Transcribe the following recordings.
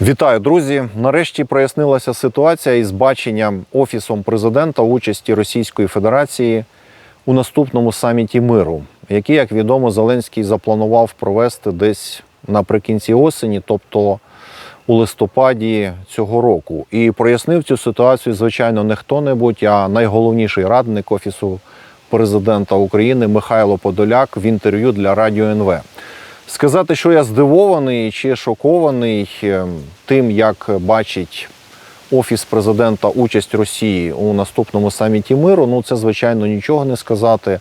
Вітаю, друзі! Нарешті прояснилася ситуація із баченням Офісом президента участі Російської Федерації у наступному саміті миру, який, як відомо, Зеленський запланував провести десь наприкінці осені, тобто у листопаді цього року. І прояснив цю ситуацію, звичайно, не хто-небудь, а найголовніший радник Офісу президента України Михайло Подоляк в інтерв'ю для Радіо НВ. Сказати, що я здивований чи шокований е, тим, як бачить Офіс президента участь Росії у наступному саміті миру, ну це звичайно нічого не сказати.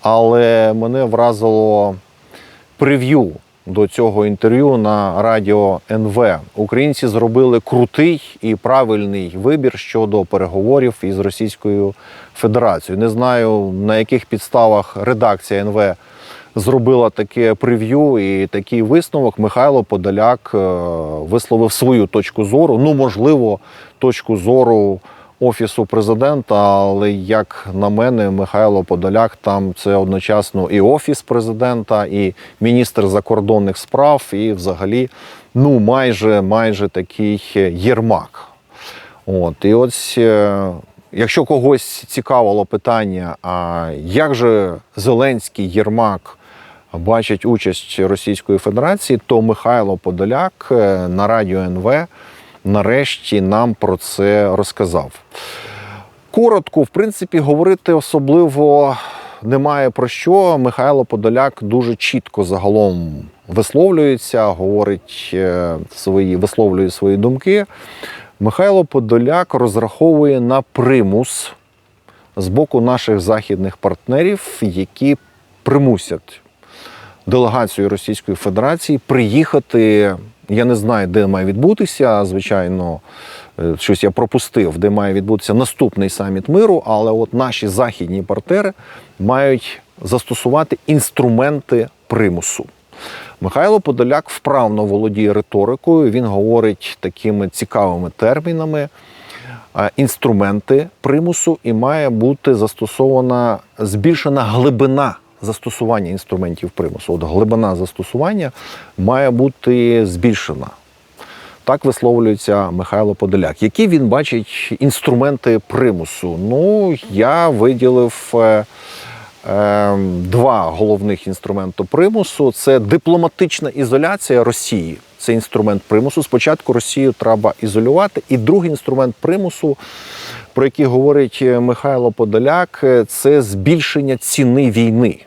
Але мене вразило прев'ю до цього інтерв'ю на радіо НВ. Українці зробили крутий і правильний вибір щодо переговорів із Російською Федерацією. Не знаю на яких підставах редакція НВ зробила таке прев'ю і такий висновок. Михайло Подоляк е, висловив свою точку зору. Ну, можливо, точку зору офісу президента. Але як на мене, Михайло Подоляк там це одночасно і офіс президента, і міністр закордонних справ, і взагалі, ну майже майже такий єрмак. От і ось. е, Якщо когось цікавило питання, а як же Зеленський Єрмак бачить участь Російської Федерації, то Михайло Подоляк е, на радіо НВ нарешті нам про це розказав. Коротко, в принципі, говорити особливо немає про що. Михайло Подоляк дуже чітко загалом висловлюється, говорить е, свої, висловлює свої думки. Михайло Подоляк розраховує на примус з боку наших західних партнерів, які примусять делегацію Російської Федерації приїхати. Я не знаю, де має відбутися. Звичайно, е, щось я пропустив, де має відбутися наступний саміт миру. Але от наші західні партнери мають застосувати інструменти примусу. Михайло Подоляк вправно володіє риторикою. Він говорить такими цікавими термінами. Інструменти примусу і має бути застосована збільшена глибина застосування інструментів примусу. От глибина застосування має бути збільшена. Так висловлюється Михайло Подоляк. Які він бачить інструменти примусу? Ну, я виділив е, е, два головних інструменти примусу: це дипломатична ізоляція Росії. Це інструмент примусу. Спочатку Росію треба ізолювати. І другий інструмент примусу, про який говорить Михайло Подоляк, е, це збільшення ціни війни.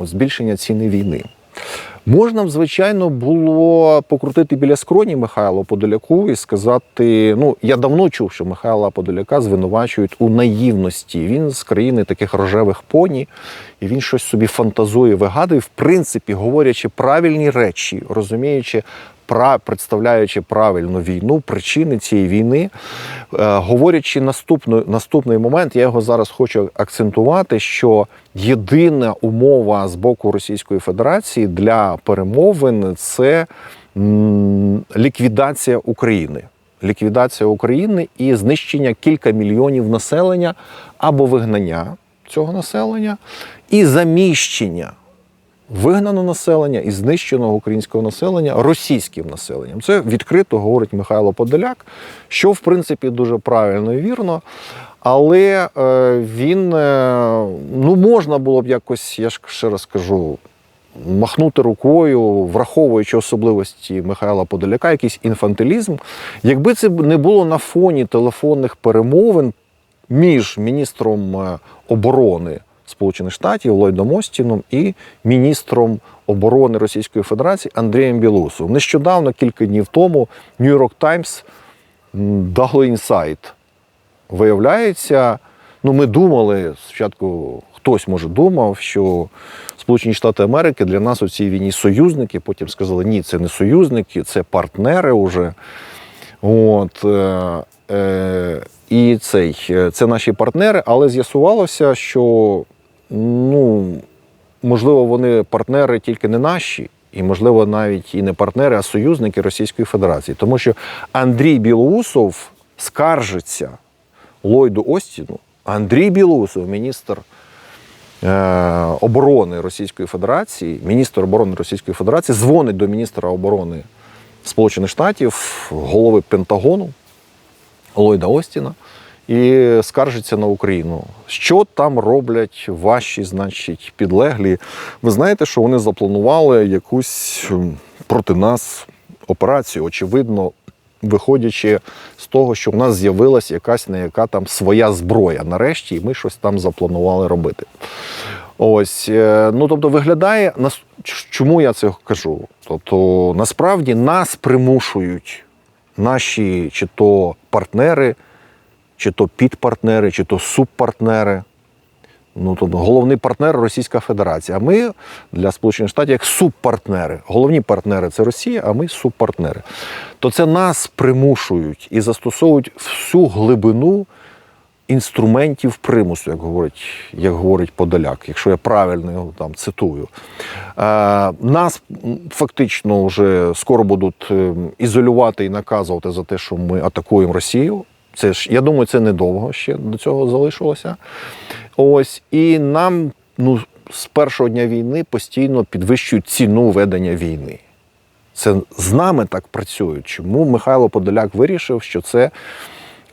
Збільшення ціни війни. Можна б, звичайно, було покрутити біля скроні Михайла Подоляку і сказати: ну, я давно чув, що Михайла Подоляка звинувачують у наївності. Він з країни таких рожевих поні, і він щось собі фантазує, вигадує, в принципі, говорячи правильні речі, розуміючи. Представляючи правильно війну, причини цієї війни, е, говорячи наступний, наступний момент, я його зараз хочу акцентувати, що єдина умова з боку Російської Федерації для перемовин це ліквідація України. Ліквідація України і знищення кілька мільйонів населення або вигнання цього населення, і заміщення вигнаного населення і знищеного українського населення російським населенням. Це відкрито говорить Михайло Подоляк, що в принципі дуже правильно і вірно. Але е, він е, ну можна було б якось, я ж ще раз кажу, махнути рукою, враховуючи особливості Михайла Подоляка, якийсь інфантилізм. Якби це не було на фоні телефонних перемовин між міністром е, оборони Сполучених Штатів Ллойдом Остіном і міністром оборони Російської Федерації Андрієм Білоусовим. Нещодавно, кілька днів тому, Times м, дало інсайт. Виявляється, ну ми думали спочатку, хтось може думав, що Сполучені Штати Америки для нас у цій війні союзники. Потім сказали, ні, це не союзники, це партнери уже. От, е, е, і цей, е, це наші партнери, але з'ясувалося, що ну, можливо, вони партнери тільки не наші, і, можливо, навіть і не партнери, а союзники Російської Федерації. Тому що Андрій Білоусов скаржиться Ллойду Остіну. Андрій Білоусов, міністр е, оборони Російської Федерації, міністр оборони Російської Федерації, дзвонить до міністра оборони Сполучених Штатів, голови Пентагону Ллойда Остіна і скаржиться на Україну. Що там роблять ваші, значить, підлеглі? Ви знаєте, що вони запланували якусь проти нас операцію, очевидно, виходячи з того, що в нас з'явилася якась не яка там своя зброя. Нарешті, і ми щось там запланували робити. Ось, е, ну тобто, виглядає нас. Чому я це кажу? Тобто, насправді нас примушують наші чи то партнери, чи то підпартнери, чи то субпартнери. Ну, тобто головний партнер Російська Федерація. А ми для Сполучених Штатів як субпартнери. Головні партнери це Росія, а ми субпартнери. То це нас примушують і застосовують всю глибину інструментів примусу, як говорить, як говорить Подоляк, якщо я правильно його там цитую. Е, нас фактично вже скоро будуть е, ізолювати і наказувати за те, що ми атакуємо Росію. Це ж, я думаю, це недовго ще до цього залишилося. Ось, і нам ну, з першого дня війни постійно підвищують ціну ведення війни. Це з нами так працюють. Чому Михайло Подоляк вирішив, що це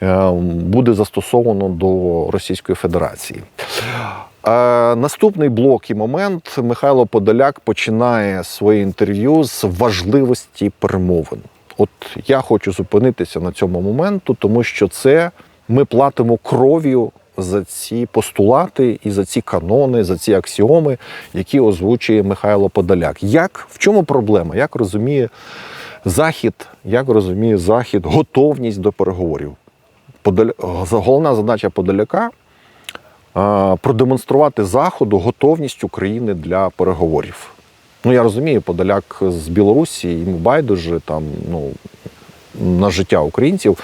е, буде застосовано до Російської Федерації? Е, наступний блок і момент Михайло Подоляк починає своє інтерв'ю з важливості перемовин. От я хочу зупинитися на цьому моменту, тому що це ми платимо кров'ю за ці постулати і за ці канони, за ці аксіоми, які озвучує Михайло Подоляк. Як в чому проблема? Як розуміє Захід, як розуміє Захід готовність до переговорів? Подоля... Головна задача Подоляка продемонструвати Заходу готовність України для переговорів. Ну, я розумію, Подоляк з Білорусі, йому байдуже там, ну, на життя українців.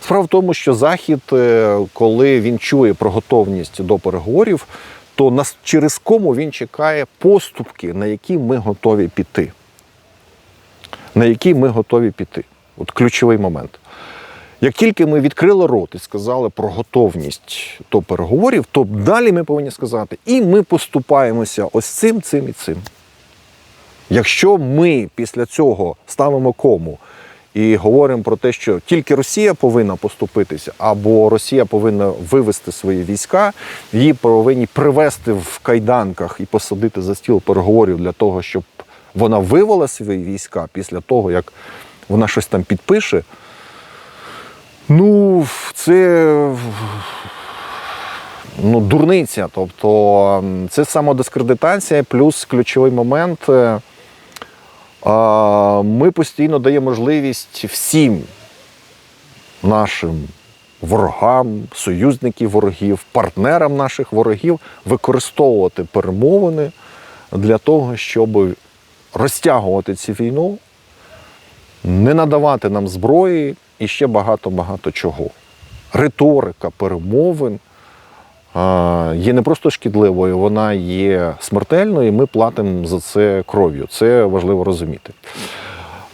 Справа в тому, що Захід, е, коли він чує про готовність до переговорів, то нас через кому він чекає поступки, на які ми готові піти. На які ми готові піти. От ключовий момент. Як тільки ми відкрили рот і сказали про готовність до переговорів, то далі ми повинні сказати, і ми поступаємося ось цим, цим і цим. Якщо ми після цього ставимо кому і говоримо про те, що тільки Росія повинна поступитися, або Росія повинна вивести свої війська, її повинні привести в кайданках і посадити за стіл переговорів для того, щоб вона вивела свої війська після того, як вона щось там підпише. Ну, це ну, дурниця. Тобто це самодискредитація, плюс ключовий момент. Ми постійно даємо можливість всім нашим ворогам, союзників ворогів, партнерам наших ворогів використовувати перемовини для того, щоб розтягувати цю війну, не надавати нам зброї і ще багато-багато чого. Риторика перемовин є не просто шкідливою, вона є смертельною, і ми платимо за це кров'ю. Це важливо розуміти.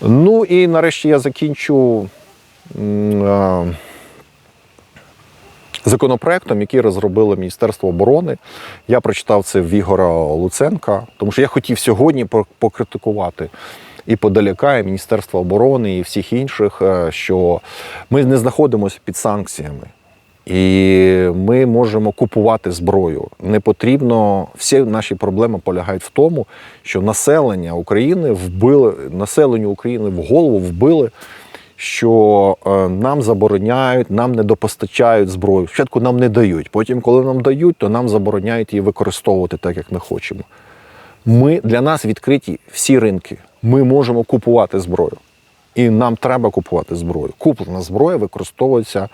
Ну і нарешті я закінчу законопроектом, який розробило Міністерство оборони. Я прочитав це в Ігора Луценка, тому що я хотів сьогодні покритикувати і Подоляка, і Міністерство оборони, і всіх інших, е, що ми не знаходимося під санкціями. І ми можемо купувати зброю. Не потрібно. Всі наші проблеми полягають в тому, що населення України вбили населенню України в голову вбили, що е, нам забороняють, нам не допостачають зброю. Спочатку нам не дають. Потім, коли нам дають, то нам забороняють її використовувати так, як ми хочемо. Ми для нас відкриті всі ринки. Ми можемо купувати зброю. І нам треба купувати зброю. Куплена зброя використовується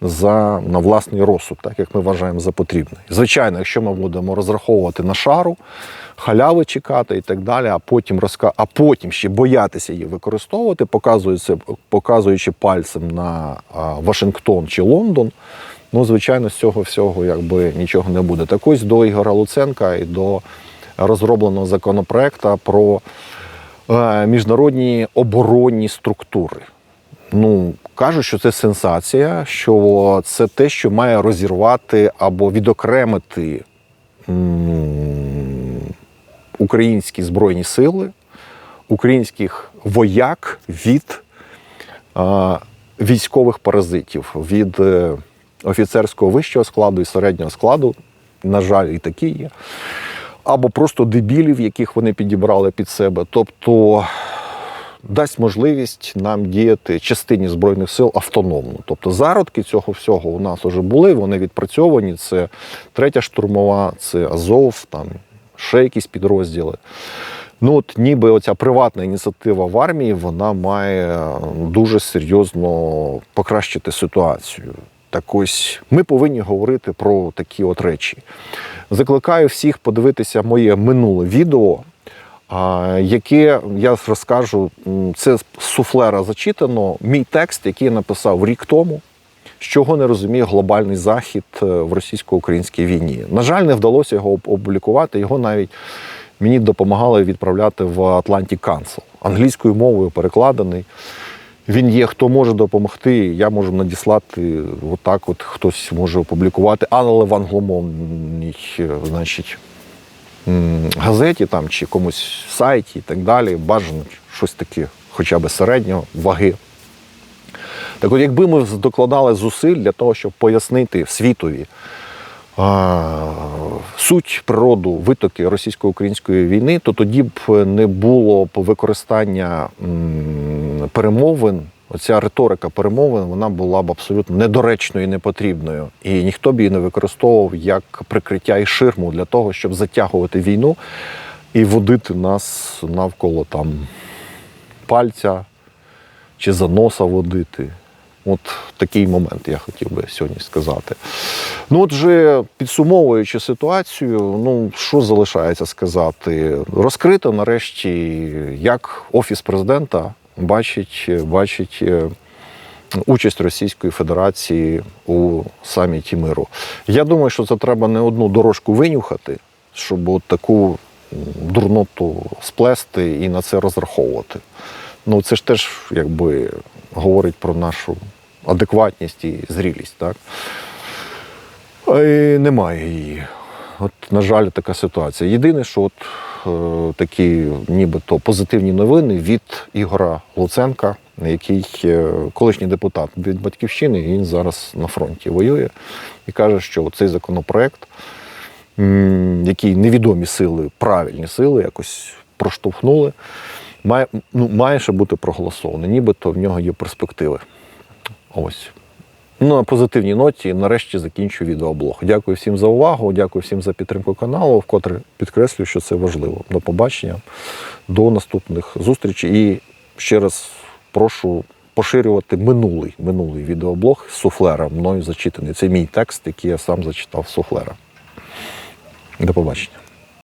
за, на власний розсуд, так як ми вважаємо за потрібне. Звичайно, якщо ми будемо розраховувати на шару, халяви чекати і так далі, а потім розка... а потім ще боятися її використовувати, показуючи, показуючи пальцем на Вашингтон чи Лондон, ну, звичайно, з цього всього якби нічого не буде. Так ось до Ігора Луценка і до розробленого законопроекту про міжнародні оборонні структури. Ну, кажуть, що це сенсація, що це те, що має розірвати або відокремити українські збройні сили, українських вояк від військових паразитів від е, офіцерського вищого складу і середнього складу. На жаль, і такі є. Або просто дебілів, яких вони підібрали під себе. Тобто дасть можливість нам діяти частині збройних сил автономно. Тобто зародки цього всього у нас вже були, вони відпрацьовані. Це третя штурмова, це Азов, там ще якісь підрозділи. Ну от ніби оця приватна ініціатива в армії вона має дуже серйозно покращити ситуацію. Так ось ми повинні говорити про такі от речі. Закликаю всіх подивитися моє минуле відео, яке я розкажу. Це з суфлера зачитано. Мій текст, який я написав рік тому, з чого не розуміє глобальний захід е, в російсько-українській війні. На жаль, не вдалося його оп- опублікувати. Його навіть мені допомагали відправляти в Atlantic Council. Англійською мовою перекладений. Він є, хто може допомогти. Я можу надіслати отак, от хтось може опублікувати, але в англомовній, е, значить, газеті там чи комусь сайті і так далі. Бажано щось таке, хоча б середнього ваги. Так от, якби ми докладали зусиль для того, щоб пояснити світові а, суть природу витоки російсько-української війни, то тоді б не було використання м, перемовин. Оця риторика перемовин вона була б абсолютно недоречною і непотрібною. І ніхто б її не використовував як прикриття і ширму для того, щоб затягувати війну і водити нас навколо там пальця чи за носа водити. От такий момент я хотів би сьогодні сказати. Ну, от же підсумовуючи ситуацію, ну що залишається сказати? Розкрито нарешті, як Офіс президента бачить, бачить е, участь Російської Федерації у саміті миру. Я думаю, що це треба не одну дорожку винюхати, щоб от таку дурноту сплести і на це розраховувати. Ну, це ж теж якби говорить про нашу адекватність і зрілість, так? І немає її. От, на жаль, така ситуація. Єдине, що от е, такі нібито позитивні новини від Ігора Луценка, який е, колишній депутат від батьківщини, і він зараз на фронті воює і каже, що цей законопроект, який невідомі сили, правильні сили якось проштовхнули, має, ну, має ще бути проголосований, нібито в нього є перспективи. Ось. Ну, на позитивній ноті нарешті закінчую відеоблог. Дякую всім за увагу, дякую всім за підтримку каналу, вкотре підкреслюю, що це важливо. До побачення, до наступних зустрічей. І ще раз прошу поширювати минулий, минулий відеоблог з суфлера, мною зачитаний. Це мій текст, який я сам зачитав з суфлера. До побачення.